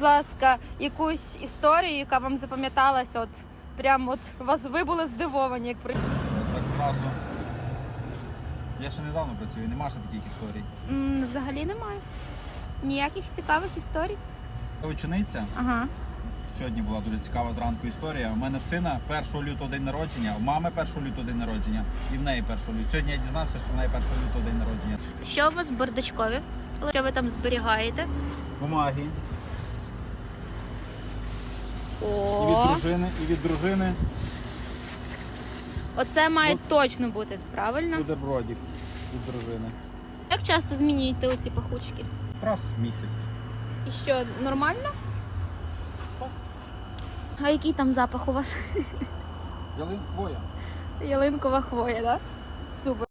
ласка, якусь історію, яка вам запам'яталася, от прям от вас ви були здивовані, як при Так зразу. Я ще недавно працюю, нема ще таких історій. М, взагалі немає. Ніяких цікавих історій. Учениця, Ага. сьогодні була дуже цікава зранку історія. У мене в сина 1 лютого день народження, у мами 1 лютого день народження і в неї 1 лютого. Сьогодні я дізнався, що в неї 1 лютого день народження. Що у вас в бардачкові? Що ви там зберігаєте? Бумаги. І від О, дружини, і від дружини оце має точно бути, правильно? бутербродик від дружини. Як часто змінюєте оці пахучки? Раз в місяць. І що, нормально? А який там запах у вас? Ялин хвоя. Ялинкова хвоя, так? Да? Супер.